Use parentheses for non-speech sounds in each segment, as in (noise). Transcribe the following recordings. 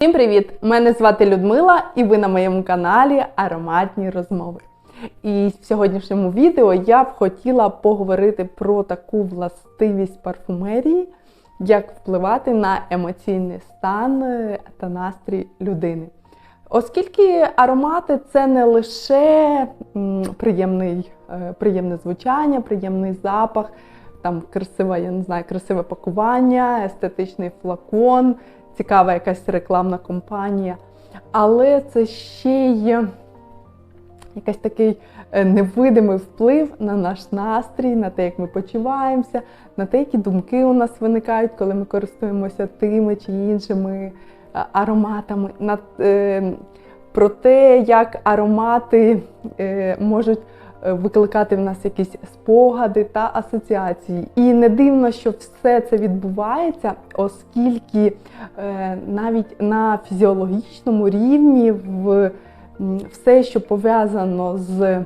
Всім привіт! Мене звати Людмила, і ви на моєму каналі Ароматні розмови. І в сьогоднішньому відео я б хотіла поговорити про таку властивість парфумерії, як впливати на емоційний стан е, та настрій людини. Оскільки аромати це не лише приємний, е, приємне звучання, приємний запах, там красиве, я не знаю, красиве пакування, естетичний флакон, цікава якась рекламна кампанія. Але це ще є якийсь такий е, невидимий вплив на наш настрій, на те, як ми почуваємося, на те, які думки у нас виникають, коли ми користуємося тими чи іншими е, ароматами, на, е, про те, як аромати можуть викликати в нас якісь спогади та асоціації. І не дивно, що все це відбувається, оскільки е, навіть на фізіологічному рівні в все, що пов'язано з е,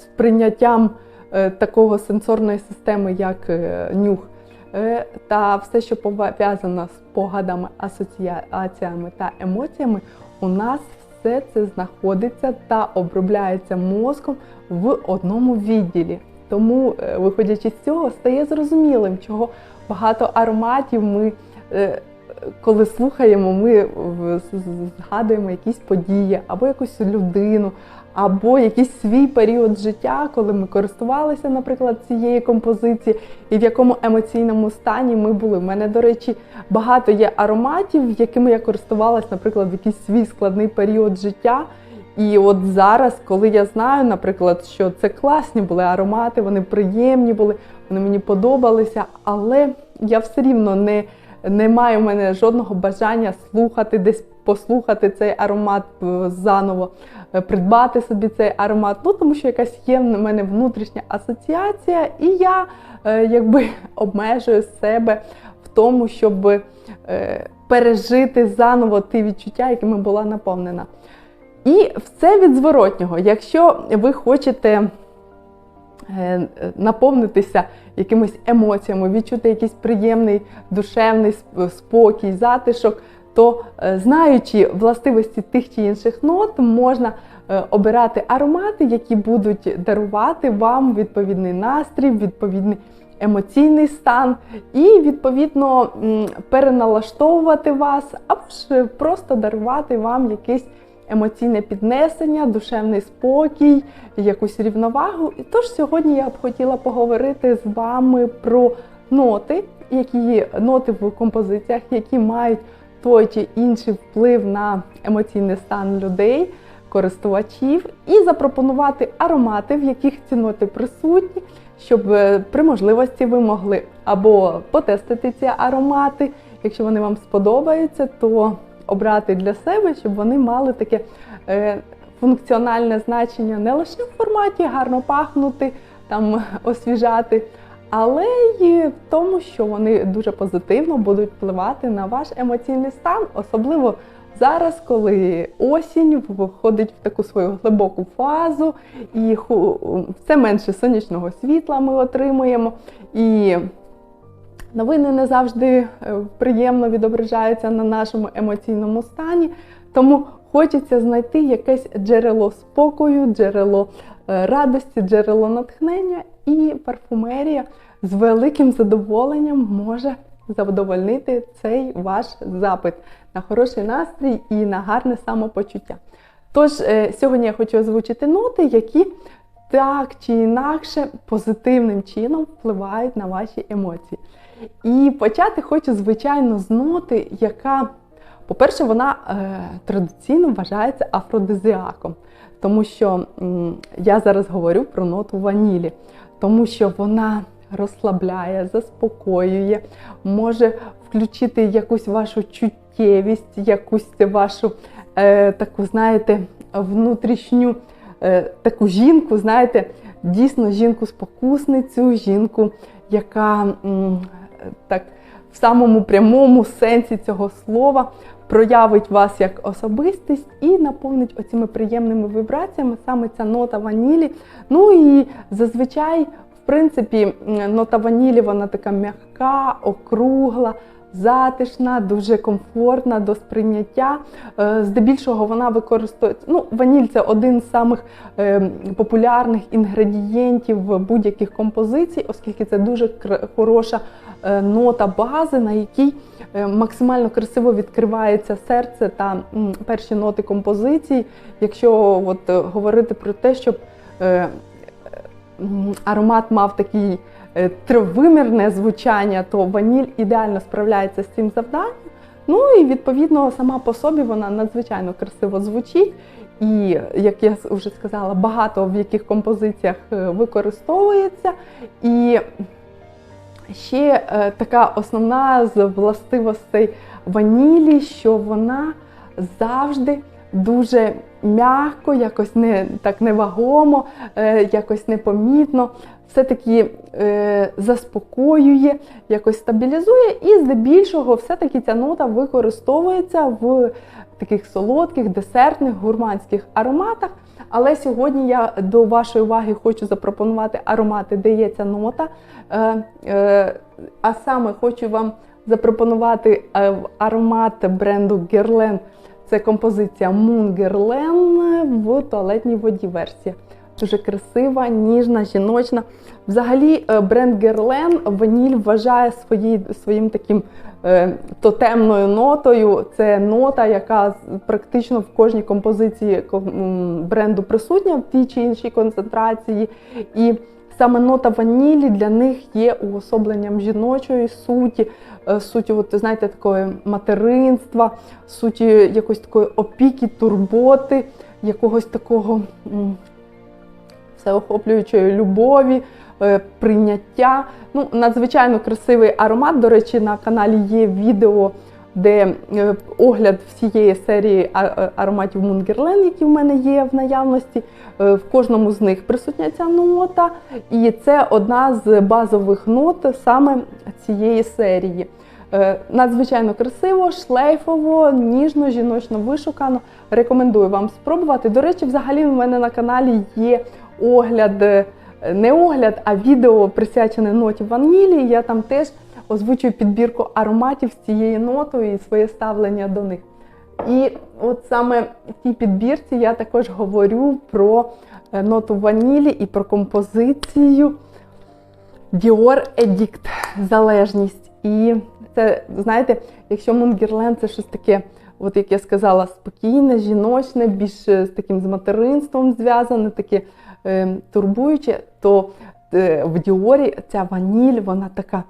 сприйняттям е, такого сенсорної системи, як е, нюх, е, та все, що пов'язано з спогадами, асоціаціями та емоціями, у нас все це знаходиться та обробляється мозком в одному відділі. Тому, е, виходячи з цього, стає зрозумілим, чого багато ароматів ми. е, Коли слухаємо, ми згадуємо якісь події, або якусь людину, або якийсь свій період життя, коли ми користувалися, наприклад, цією композицією, і в якому емоційному стані ми були. У мене, до речі, багато є ароматів, якими я користувалася, наприклад, в якийсь свій складний період життя. І от зараз, коли я знаю, наприклад, що це класні були аромати, вони приємні були, вони мені подобалися, але я все рівно не, не маю в мене жодного бажання слухати, десь послухати цей аромат е, заново, е, придбати собі цей аромат. Ну тому що якась є в мене внутрішня асоціація, і я е, якби (laughs) обмежую себе в тому, щоб пережити заново ті відчуття, якими була наповнена. І все від зворотнього. Якщо ви хочете наповнитися якимись емоціями, відчути якийсь приємний душевний спокій, затишок, то е, знаючи властивості тих чи інших нот, можна е, обирати аромати, які будуть дарувати вам відповідний настрій, відповідний емоційний стан, і відповідно переналаштовувати вас, або ж просто дарувати вам якийсь емоційне піднесення, душевний спокій, якусь рівновагу. І тож сьогодні я б хотіла поговорити з вами про ноти, які ноти в композиціях, які мають той чи інший вплив на емоційний стан людей, користувачів, і запропонувати аромати, в яких ці ноти присутні, щоб е, при можливості ви могли або потестити ці аромати, якщо вони вам сподобаються, то обрати для себе, щоб вони мали таке е, функціональне значення не лише в форматі гарно пахнути, там (laughs) освіжати, але й в тому, що вони дуже позитивно будуть впливати на ваш емоційний стан, особливо зараз, коли осінь входить в таку свою глибоку фазу, і все менше сонячного світла ми отримуємо. І Новини не завжди е, приємно відображаються на нашому емоційному стані, тому хочеться знайти якесь джерело спокою, джерело радості, джерело натхнення, і парфумерія з великим задоволенням може задовольнити цей ваш запит на хороший настрій і на гарне самопочуття. Тож е, сьогодні я хочу озвучити ноти, які так чи інакше позитивним чином впливають на ваші емоції. І почати хочу, звичайно, з ноти, яка, по-перше, вона е, традиційно вважається афродизіаком, тому що я зараз говорю про ноту ванілі, тому що вона розслабляє, заспокоює, може включити якусь вашу чуттєвість, якусь вашу е, таку, знаєте, внутрішню е, таку жінку, знаєте, дійсно жінку-спокусницю, жінку, яка м, так в самому прямому сенсі цього слова проявить вас як особистість і наповнить оцими приємними вібраціями саме ця нота ванілі. Ну і зазвичай, в принципі, нота ванілі вона така м'яка, округла, затишна, дуже комфортна до сприйняття. Е, Здебільшого вона використовується. Ну, ваніль це один з самих е, популярних інгредієнтів будь-яких композицій, оскільки це дуже хороша е, нота бази, на якій максимально красиво відкривається серце та перші ноти композиції. Якщо от, говорити про те, щоб аромат мав такий тривимірне звучання, то ваніль ідеально справляється з цим завданням. Ну і відповідно сама по собі вона надзвичайно красиво звучить. І, як я вже сказала, багато в яких композиціях е, використовується. І ще е, така основна з властивостей ванілі, що вона завжди дуже м'яко, якось не так невагомо, е, якось непомітно, все-таки е, заспокоює, якось стабілізує, і здебільшого, все-таки ця нота використовується в таких солодких, десертних, гурманських ароматах. Але сьогодні я до вашої уваги хочу запропонувати аромати, де є ця нота. Е, е, а саме хочу вам запропонувати е, аромат бренду Guerlain. Це композиція Guerlain в туалетній воді версія. Дуже красива, ніжна, жіночна. Взагалі, е, бренд Guerlain ваніль вважає свої, своїм таким е, тотемною нотою. Це нота, яка практично в кожній композиції бренду присутня в тій чи іншій концентрації. І саме нота ванілі для них є уособленням жіночої суті, е, суті, от, знаєте, такої материнства, суті якоїсь такої опіки, турботи, якогось такого. всеохоплюючої любові, е, прийняття. Ну, надзвичайно красивий аромат. До речі, на каналі є відео, де е, огляд всієї серії а- ароматів Мунгерлен, які в мене є в наявності. Е, В кожному з них присутня ця нота, і це одна з базових нот саме цієї серії. Е, Надзвичайно красиво, шлейфово, ніжно, жіночно вишукано. Рекомендую вам спробувати. До речі, взагалі в мене на каналі є огляд, е, не огляд, а відео присвячене ноті ванілі. Я там теж озвучую підбірку ароматів з цією нотою і своє ставлення до них. І от саме в тій підбірці я також говорю про е, ноту ванілі і про композицію Dior Edict залежність. І це, знаєте, якщо Мунгерлен це щось таке, от як я сказала, спокійне, жіночне, більш е, з таким з материнством зв'язане, таке е, турбуюче, то е, в Діорі ця ваніль, вона така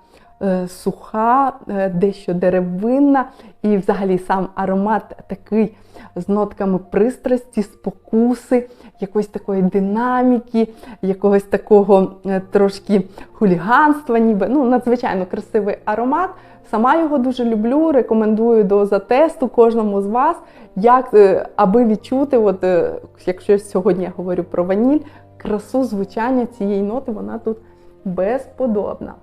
суха, е, дещо деревинна, і взагалі сам аромат такий з нотками пристрасті, спокуси, якоїсь такої динаміки, якогось такого е, трошки хуліганства, ніби ну надзвичайно красивий аромат. Сама його дуже люблю, рекомендую до затесту кожному з вас, як е, аби відчути, от е, якщо сьогодні я говорю про ваніль, красу звучання цієї ноти, вона тут безподобна.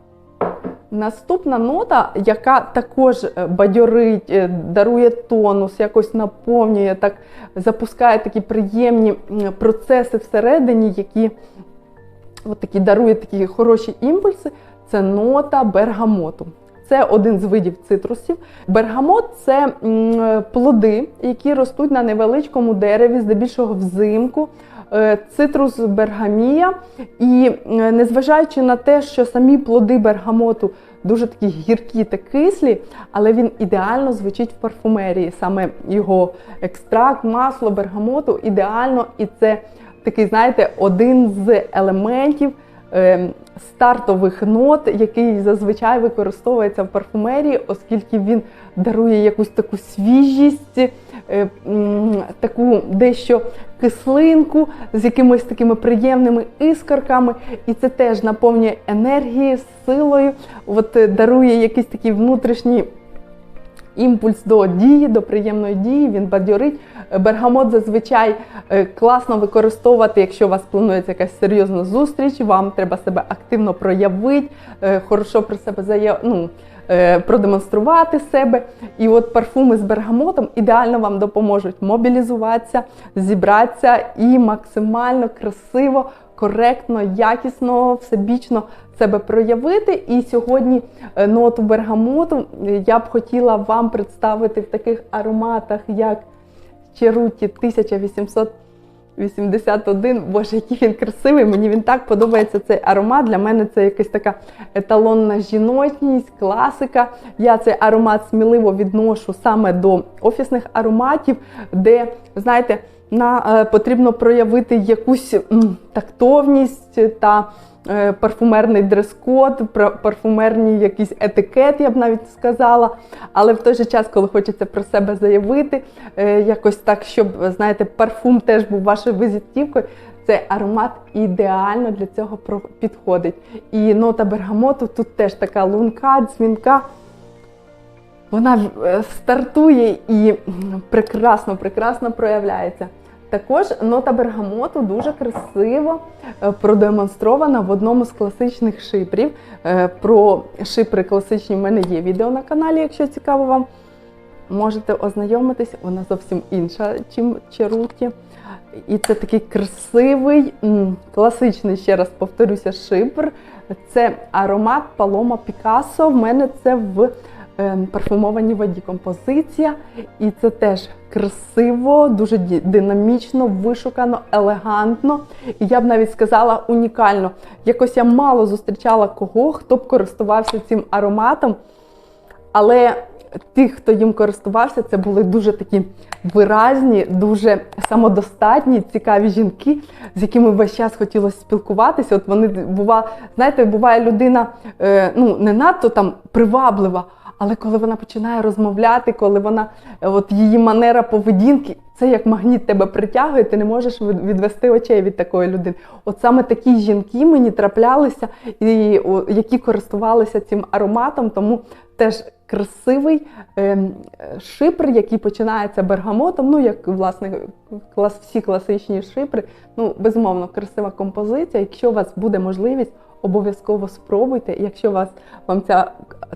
Наступна нота, яка також е, бадьорить, е, дарує тонус, якось наповнює, так запускає такі приємні процеси всередині, які от такі дарує такі хороші імпульси. Це нота бергамоту. Це один з видів цитрусів. Бергамот це плоди, які ростуть на невеличкому дереві, здебільшого взимку. Е, Цитрус бергамія. І е, незважаючи на те, що самі плоди бергамоту дуже такі гіркі та кислі, але він ідеально звучить в парфумерії. Саме його екстракт, масло бергамоту ідеально, і це такий, знаєте, один з елементів е, стартових нот, який зазвичай використовується в парфумерії, оскільки він дарує якусь таку свіжість, е, таку дещо кислинку з якимись такими приємними іскорками, і це теж наповнює енергією, силою, от е, дарує якийсь такий внутрішній імпульс до дії, до приємної дії, він бадьорить. Бергамот зазвичай е, класно використовувати, якщо у вас планується якась серйозна зустріч, вам треба себе активно проявити, е, хорошо про себе заяв... ну, е, продемонструвати себе. І от парфуми з бергамотом ідеально вам допоможуть мобілізуватися, зібратися і максимально красиво, коректно, якісно, всебічно себе проявити. І сьогодні е, ноту бергамоту е, я б хотіла вам представити в таких ароматах, як Черуті 1881. Боже, який він красивий! Мені він так подобається цей аромат. Для мене це якась така еталонна жіночність, класика. Я цей аромат сміливо відношу саме до офісних ароматів, де, знаєте, на, е, потрібно проявити якусь тактовність та е, парфумерний дрес-код, пра- парфумерний якийсь етикет, я б навіть сказала. Але в той же час, коли хочеться про себе заявити, е, якось так, щоб знаєте, парфум теж був вашою визитівкою. Цей аромат ідеально для цього підходить. І нота бергамоту тут теж така лунка, дзвінка. Вона стартує і прекрасно, прекрасно проявляється. Також нота бергамоту дуже красиво е, продемонстрована в одному з класичних шипрів. Е, Про шипри класичні в мене є відео на каналі, якщо цікаво вам. Можете ознайомитись, вона зовсім інша, чим Черуті. І це такий красивий, класичний, ще раз повторюся, шипр. Це аромат Paloma Picasso. В мене це в е, парфумованій воді композиція. І це теж красиво, дуже динамічно, вишукано, елегантно. І я б навіть сказала унікально. Якось я мало зустрічала кого, хто б користувався цим ароматом. Але ті, хто їм користувався, це були дуже такі виразні, дуже самодостатні, цікаві жінки, з якими весь час хотілося спілкуватися. От вони бува, знаєте, буває людина е, ну не надто там приваблива. Але коли вона починає розмовляти, коли вона е, от її манера поведінки, це як магніт тебе притягує, ти не можеш відвести очей від такої людини. От саме такі жінки мені траплялися, і які користувалися цим ароматом, тому теж красивий ем, шипр, який починається бергамотом. Ну як власне клас, всі класичні шипри. Ну безумовно, красива композиція. Якщо у вас буде можливість, обов'язково спробуйте. Якщо вас вам ця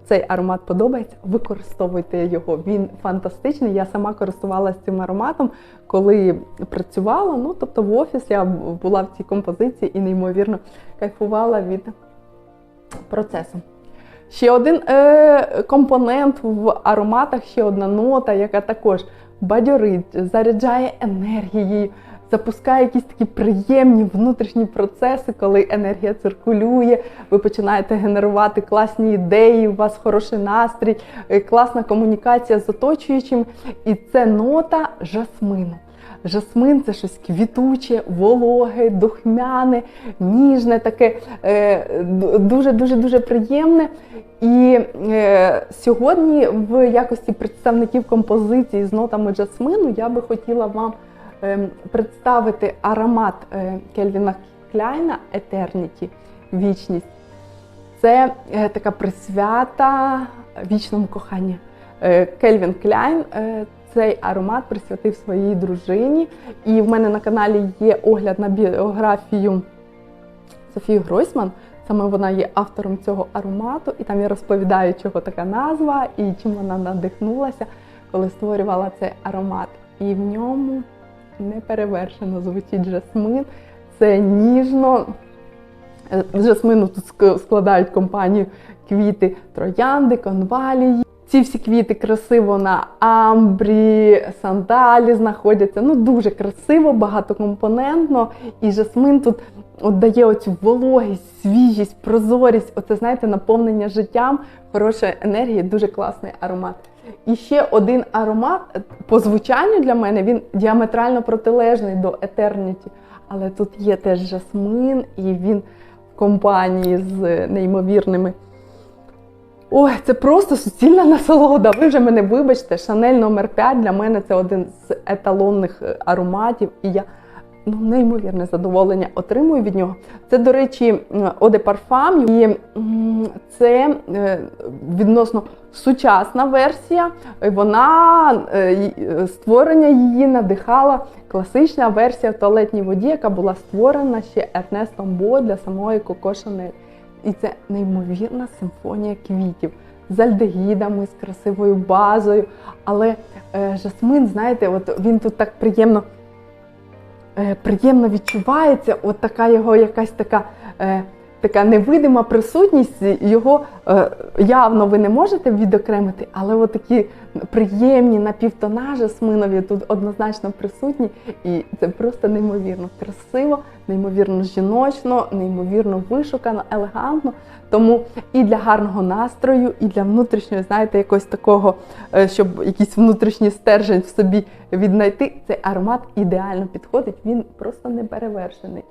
цей аромат подобається, використовуйте його. Він фантастичний. Я сама користувалася цим ароматом, коли працювала. Ну тобто в офіс я була в цій композиції і неймовірно кайфувала від процесу. Ще один е, компонент в ароматах, ще одна нота, яка також бадьорить, заряджає енергією, запускає якісь такі приємні внутрішні процеси, коли енергія циркулює, ви починаєте генерувати класні ідеї, у вас хороший настрій, е, класна комунікація з оточуючим. І це нота жасмину. Жасмин це щось квітуче, вологе, духмяне, ніжне, таке е, дуже дуже приємне. І е, сьогодні, в якості представників композиції з нотами жасмину, я би хотіла вам представити аромат е, Кельвіна Кляйна Eternity Вічність. Це е, така присвята вічному коханню. Е, Кельвін Кляйн цей аромат присвятив своїй дружині. І в мене на каналі є огляд на біографію Софії Гройсман. Саме вона є автором цього аромату, і там я розповідаю, чого така назва і чим вона надихнулася, коли створювала цей аромат. І в ньому неперевершено звучить жасмин. Це ніжно. Е, З жасмину тут складають компанію квіти троянди, конвалії. Ці всі квіти красиво на амбрі, сандалі знаходяться. Ну дуже красиво, багатокомпонентно. І жасмин тут дає оцю вологість, свіжість, прозорість. Оце знаєте, наповнення життям, хорошої енергії, дуже класний аромат. І ще один аромат е, по звучанню для мене він діаметрально протилежний до Eternity. Але тут є теж жасмин, і він в компанії з неймовірними. Ой, це просто суцільна насолода. Ви вже мене вибачте. Шанель номер 5 для мене це один з еталонних е, ароматів, і я ну, неймовірне задоволення отримую від нього. Це, до речі, Оде Парфам, і це е, відносно сучасна версія. Вона е, е, створення її надихала класична версія в туалетній воді, яка була створена ще Ернестом Бо для самої Коко Шанель. І це неймовірна симфонія квітів з альдегідами, з красивою базою. Але е, жасмин, знаєте, от він тут так приємно приємно відчувається, от така його якась така. Така невидима присутність, його е, явно ви не можете відокремити, але от такі приємні напівтонажі сминові тут однозначно присутні, і це просто неймовірно красиво, неймовірно жіночно, неймовірно вишукано, елегантно. Тому і для гарного настрою, і для внутрішнього, знаєте, якось такого, е, щоб якийсь внутрішній стержень в собі віднайти, цей аромат ідеально підходить. Він просто не перевершений.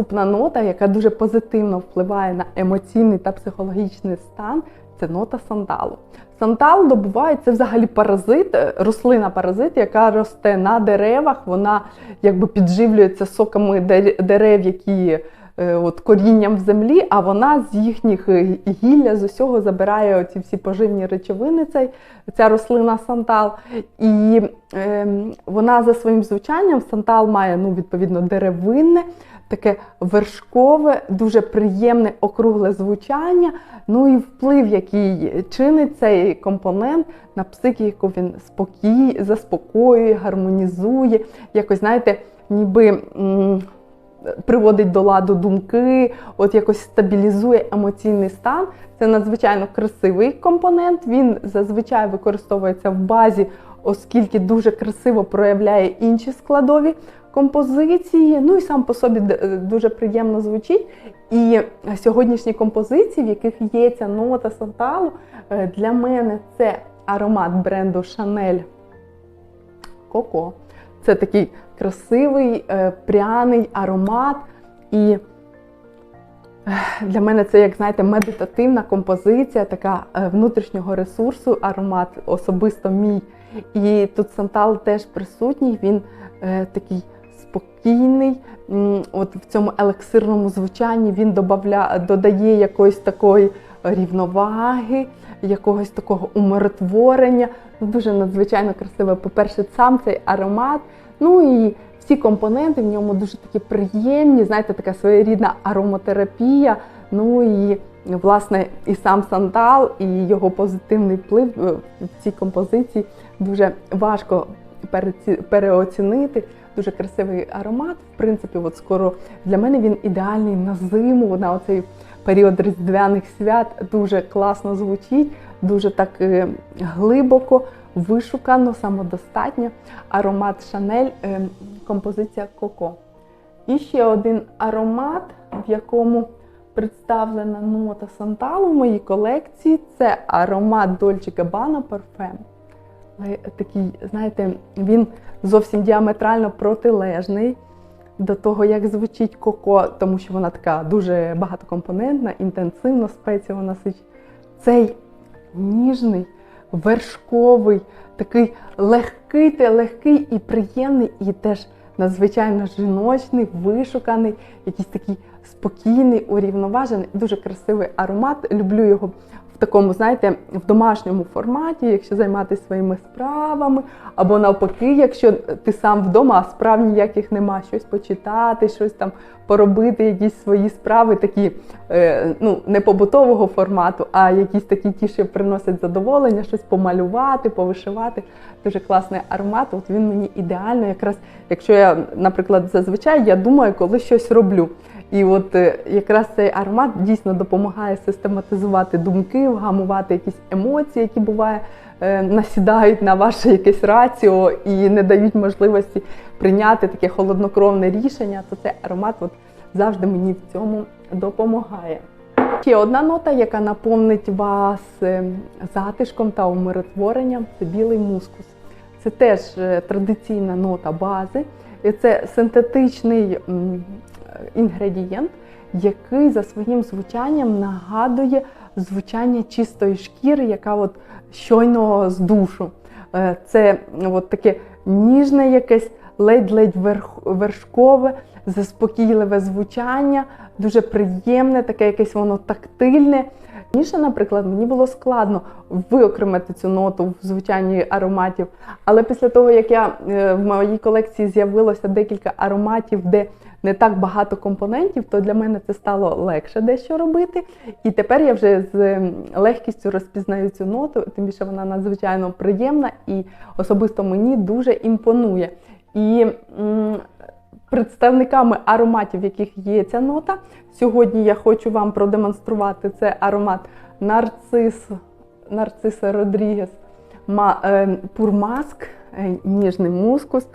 Наступна нота, яка дуже позитивно впливає на емоційний та психологічний стан, це нота сандалу. Сандал добуває це взагалі паразит, е, рослина паразит, яка росте на деревах. Вона якби підживлюється соками дерев, які от, корінням в землі, а вона з їхніх е, гілля з усього забирає ці всі поживні речовини, цей, ця рослина сантал. І е, вона за своїм звучанням сантал має ну, відповідно деревинне таке вершкове, дуже приємне округле звучання. Ну і вплив, який чинить цей компонент на психіку, він спокій, заспокоює, гармонізує, якось, знаєте, ніби. М Приводить до ладу думки, от якось стабілізує емоційний стан. Це надзвичайно красивий компонент. Він зазвичай використовується в базі, оскільки дуже красиво проявляє інші складові композиції. Ну і сам по собі дуже приємно звучить. І сьогоднішні композиції, в яких є ця нота санталу, е, для мене це аромат бренду Chanel Coco. Це такий красивий, е, пряний аромат. І е, для мене це, як знаєте, медитативна композиція, така внутрішнього ресурсу, аромат, особисто мій. І тут сантал теж присутній, він такий спокійний. От В цьому елексирному звучанні він додає якоїсь такої рівноваги, якогось такого умиротворення. Ну, Дуже надзвичайно красиво. По-перше, сам цей аромат. Ну і всі компоненти в ньому дуже такі приємні, знаєте, така своєрідна ароматерапія. Ну і власне і сам сандал, і його позитивний вплив е, в цій композиції дуже важко переоцінити. Дуже красивий аромат. В принципі, от скоро для мене він ідеальний на зиму, на оцей період різдвяних свят. Дуже класно звучить, дуже так е, глибоко, вишукано, самодостатньо. Аромат Шанель, е, композиція Коко. І ще один аромат, в якому представлена нота Санталу в моїй колекції це аромат Dolce Gabbana Parfum такий, знаєте, він зовсім діаметрально протилежний до того, як звучить коко, тому що вона така дуже багатокомпонентна, інтенсивно спеціово насичена. Цей ніжний, вершковий, такий легкий, та легкий і приємний, і теж надзвичайно жіночний, вишуканий, якийсь такий спокійний, урівноважений, дуже красивий аромат. Люблю його такому, знаєте, в домашньому форматі, якщо займатися своїми справами, або навпаки, якщо ти сам вдома, а справ ніяких нема, щось почитати, щось там поробити, якісь свої справи, такі е, ну, не побутового формату, а якісь такі ті, що приносять задоволення, щось помалювати, повишивати. Дуже класний аромат. От він мені ідеально, якраз якщо я, наприклад, зазвичай я думаю, коли щось роблю. І от е, якраз цей аромат дійсно допомагає систематизувати думки, вгамувати якісь емоції, які буває, е, насідають на ваше якесь раціо і не дають можливості прийняти таке холоднокровне рішення, то цей аромат от завжди мені в цьому допомагає. Ще одна нота, яка наповнить вас е, затишком та умиротворенням, це білий мускус. Це теж традиційна нота бази. Це синтетичний інгредієнт, який за своїм звучанням нагадує звучання чистої шкіри, яка от щойно з душу. Е, це от таке ніжне якесь ледь-ледь вершкове, заспокійливе звучання, дуже приємне, таке якесь воно тактильне. Раніше, наприклад, мені було складно виокремити цю ноту в звучанні ароматів. Але після того, як я е, в моїй колекції з'явилося декілька ароматів, де не так багато компонентів, то для мене це стало легше дещо робити. І тепер я вже з легкістю розпізнаю цю ноту, тим більше вона надзвичайно приємна і особисто мені дуже імпонує. І представниками ароматів, в яких є ця нота. Сьогодні я хочу вам продемонструвати це аромат нарцис, нарциса Родрігес ма, е, Пурмаск, е, ніжний мускус.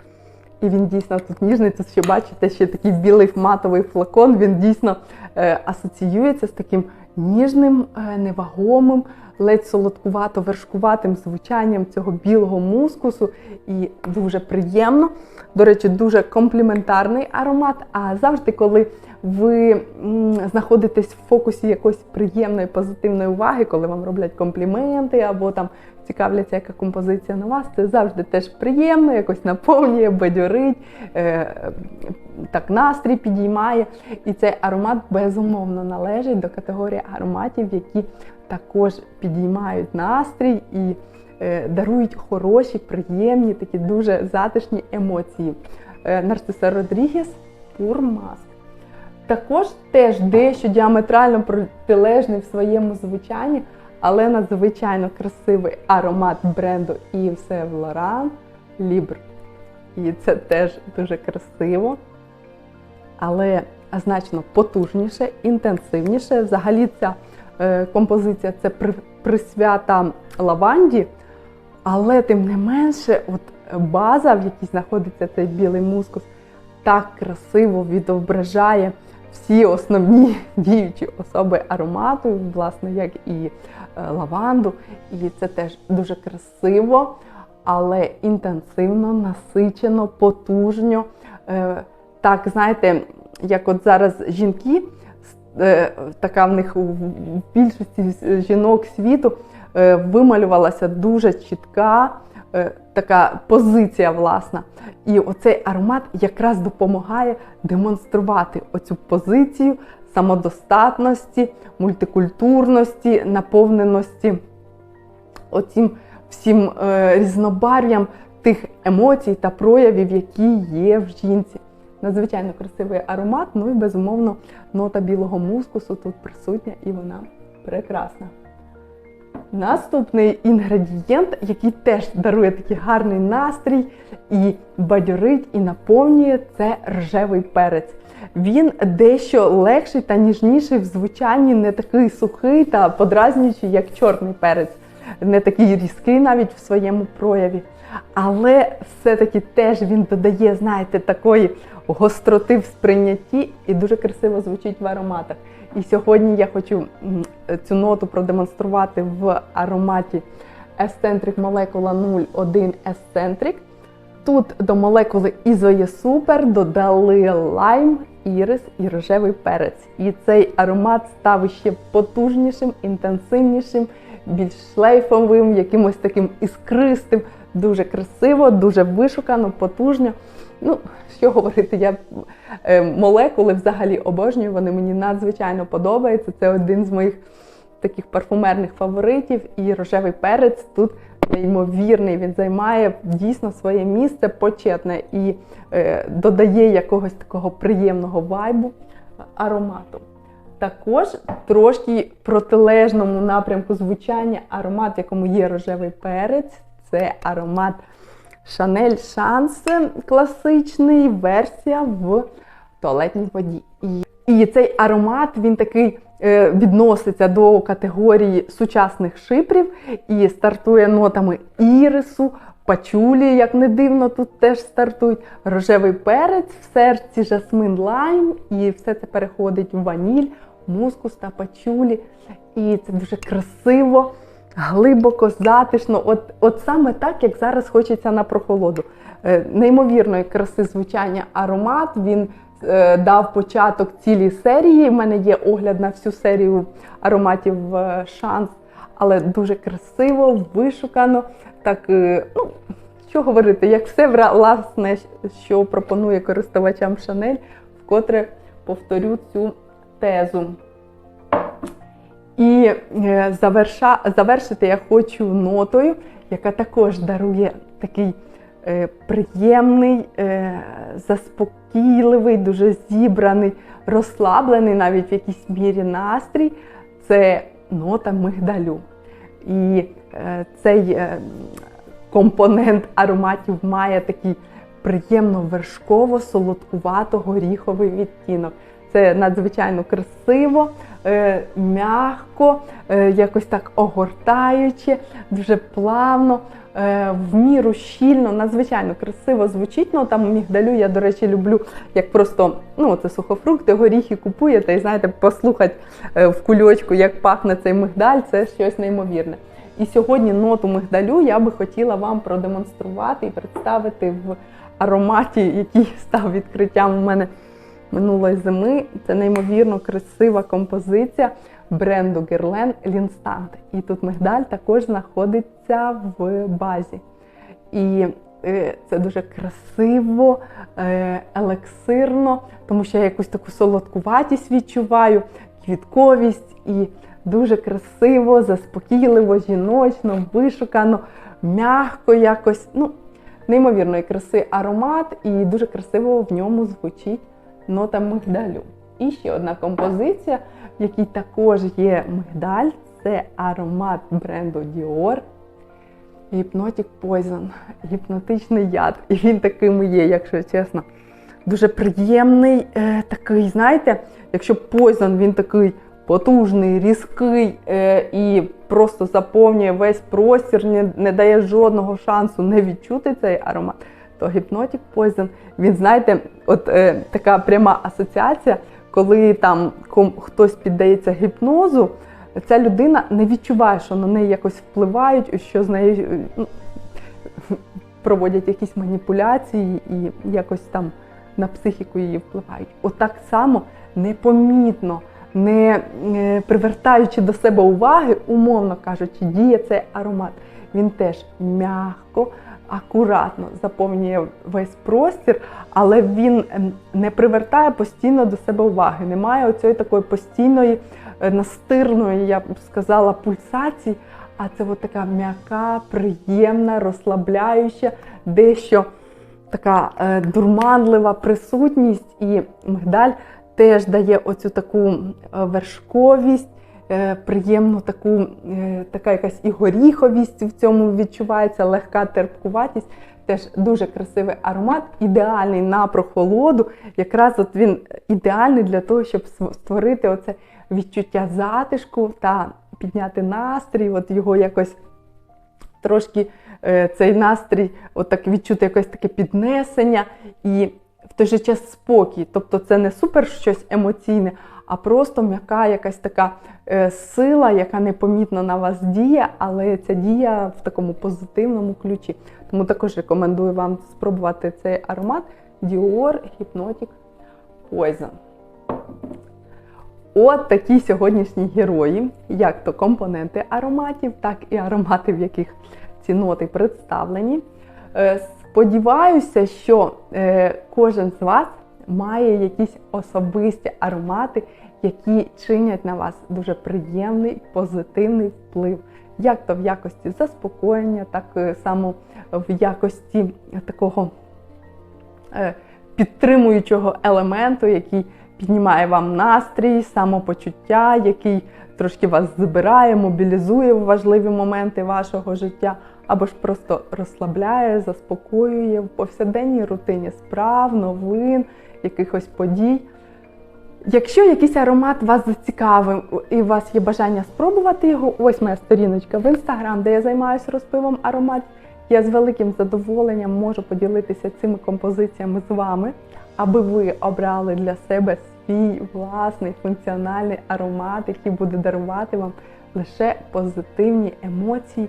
І він дійсно тут ніжний. Тут ще бачите, ще такий білий матовий флакон. Він дійсно е, асоціюється з таким ніжним, е, невагомим, ледь солодкувато-вершкуватим звучанням цього білого мускусу. І дуже приємно. До речі, дуже компліментарний аромат. А завжди, коли ви знаходитесь в фокусі якоїсь приємної позитивної уваги, коли вам роблять компліменти або там цікавляться, яка композиція на вас, це завжди теж приємно, якось наповнює, бадьорить, е, так настрій підіймає. І цей аромат безумовно належить до категорії ароматів, які також підіймають настрій і дарують хороші, приємні, такі дуже затишні емоції. Е, Нарциса Родрігес Pure Також теж дещо діаметрально протилежний в своєму звучанні, але надзвичайно красивий аромат бренду Yves Saint Libre. І це теж дуже красиво, але значно потужніше, інтенсивніше. Взагалі ця е, композиція це присвята лаванді, але тим не менше, от база, в якій знаходиться цей білий мускус, так красиво відображає всі основні (laughs) діючі особи аромату, власне, як і е, лаванду. І це теж дуже красиво, але інтенсивно, насичено, потужно. Е, Так, знаєте, як от зараз жінки, е, така в них в більшості жінок світу е, вималювалася дуже чітка. е, Така позиція власна. І оцей аромат якраз допомагає демонструвати оцю позицію самодостатності, мультикультурності, наповненості оцім всім е, різнобарв'ям тих емоцій та проявів, які є в жінці. Надзвичайно красивий аромат, ну і безумовно нота білого мускусу тут присутня і вона прекрасна. Наступний інгредієнт, який теж дарує такий гарний настрій і бадьорить, і наповнює, це ржевий перець. Він дещо легший та ніжніший в звучанні, не такий сухий та подразнюючий, як чорний перець, не такий різкий навіть в своєму прояві. Але все-таки теж він додає, знаєте, такої гостроти в сприйнятті і дуже красиво звучить в ароматах. І сьогодні я хочу цю ноту продемонструвати в ароматі Eccentric Molecula 01 Eccentric. Тут до молекули Ізоє Супер додали лайм, ірис і рожевий перець. І цей аромат став ще потужнішим, інтенсивнішим, більш шлейфовим, якимось таким іскристим, дуже красиво, дуже вишукано, потужно. Ну, що говорити, я е, молекули взагалі обожнюю, вони мені надзвичайно подобаються. Це один з моїх таких парфумерних фаворитів. І рожевий перець тут неймовірний. Він займає дійсно своє місце почетне і е, додає якогось такого приємного вайбу аромату. Також трошки протилежному напрямку звучання аромат, якому є рожевий перець, це аромат. Шанель Шанс класичний версія в туалетній воді. І, цей аромат він такий е, відноситься до категорії сучасних шипрів і стартує нотами ірису, пачулі, як не дивно, тут теж стартують. Рожевий перець, в серці жасмин лайм, і все це переходить в ваніль, мускус та пачулі. І це дуже красиво глибоко, затишно, от от саме так, як зараз хочеться на прохолоду. Е, неймовірної краси звучання аромат. Він е, дав початок цілій серії. У мене є огляд на всю серію ароматів е, шанс, але дуже красиво, вишукано. Так, е, ну, що говорити, як все власне, що пропонує користувачам Шанель, вкотре повторю цю тезу. І е, заверша, завершити я хочу нотою, яка також дарує такий е, приємний, е, заспокійливий, дуже зібраний, розслаблений навіть в якійсь мірі настрій. Це нота мигдалю. І цей компонент ароматів має такий приємно вершково-солодкувато-горіховий відтінок. Це надзвичайно красиво, е, м'яко, е, якось так огортаюче, дуже плавно, е, в міру щільно, надзвичайно красиво звучить. Ну там мігдалю я, до речі, люблю як просто ну, це сухофрукти, горіхи купуєте і знаєте, послухати е, в кульочку, як пахне цей мигдаль, це щось неймовірне. І сьогодні ноту мигдалю я би хотіла вам продемонструвати і представити в ароматі, який (laughs) став відкриттям у мене минулої зими. Це неймовірно красива композиція бренду Guerlain L'instant. І тут мигдаль також знаходиться в базі. І е, це дуже красиво, е, елексирно, тому що я якусь таку солодкуватість відчуваю, квітковість і дуже красиво, заспокійливо, жіночно, вишукано, м'яко якось. ну, Неймовірної краси аромат, і дуже красиво в ньому звучить нота мигдалю. І ще одна композиція, в якій також є мигдаль, це аромат бренду Dior. Hypnotic Poison, гіпнотичний яд. І він таким і є, якщо чесно. Дуже приємний, е, такий, знаєте, якщо Poison, він такий потужний, різкий е, і просто заповнює весь простір, не, не дає жодного шансу не відчути цей аромат, то Hypnotic Poison, він, знаєте, от е, така пряма асоціація, коли там ком, хтось піддається гіпнозу, ця людина не відчуває, що на неї якось впливають, що з нею е, ну, проводять якісь маніпуляції і якось там на психіку її впливають. Отак само непомітно, не е, привертаючи до себе уваги, умовно кажучи, діє цей аромат. Він теж м'яко, акуратно заповнює весь простір, але він ем, не привертає постійно до себе уваги. Немає оцієї такої постійної е, настирної, я б сказала, пульсації. А це от така м'яка, приємна, розслабляюча, дещо така е, дурманлива присутність, і мигдаль теж дає оцю таку е, вершковість, приємну таку, е, така якась і горіховість в цьому відчувається, легка терпкуватість. Теж дуже красивий аромат, ідеальний на прохолоду. Якраз от він ідеальний для того, щоб створити оце відчуття затишку та підняти настрій, от його якось трошки е, цей настрій, от так відчути якесь таке піднесення і в той же час спокій. Тобто це не супер щось емоційне, а просто м'яка якась така е, сила, яка непомітно на вас діє, але ця дія в такому позитивному ключі. Тому також рекомендую вам спробувати цей аромат Dior Hypnotic Poison. От такі сьогоднішні герої, як то компоненти ароматів, так і аромати, в яких ці ноти представлені. Е, сподіваюся, що е, кожен з вас має якісь особисті аромати, які чинять на вас дуже приємний, позитивний вплив, як то в якості заспокоєння, так е, само в якості такого підтримуючого елементу, який піднімає вам настрій, самопочуття, який трошки вас збирає, мобілізує в важливі моменти вашого життя, або ж просто розслабляє, заспокоює в повсякденній рутині. Справ, новин, якихось подій. Якщо якийсь аромат вас зацікавив і у вас є бажання спробувати його, ось моя сторіночка в інстаграм, де я займаюся розпивом ароматів. Я з великим задоволенням можу поділитися цими композиціями з вами, аби ви обрали для себе свій власний функціональний аромат, який буде дарувати вам лише позитивні емоції,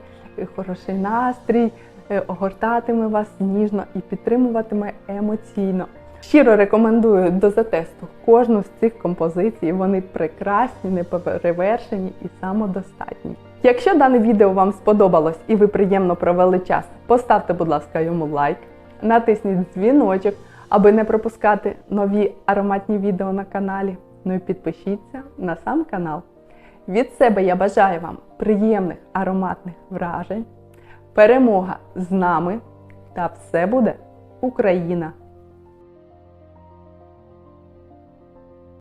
хороший настрій, е, огортатиме вас ніжно і підтримуватиме емоційно. Щиро рекомендую до затесту кожну з цих композицій. Вони прекрасні, неперевершені і самодостатні. Якщо дане відео вам сподобалось і ви приємно провели час, поставте, будь ласка, йому лайк, натисніть дзвіночок, аби не пропускати нові ароматні відео на каналі. Ну і підпишіться на сам канал. Від себе я бажаю вам приємних ароматних вражень, перемога з нами та все буде Україна!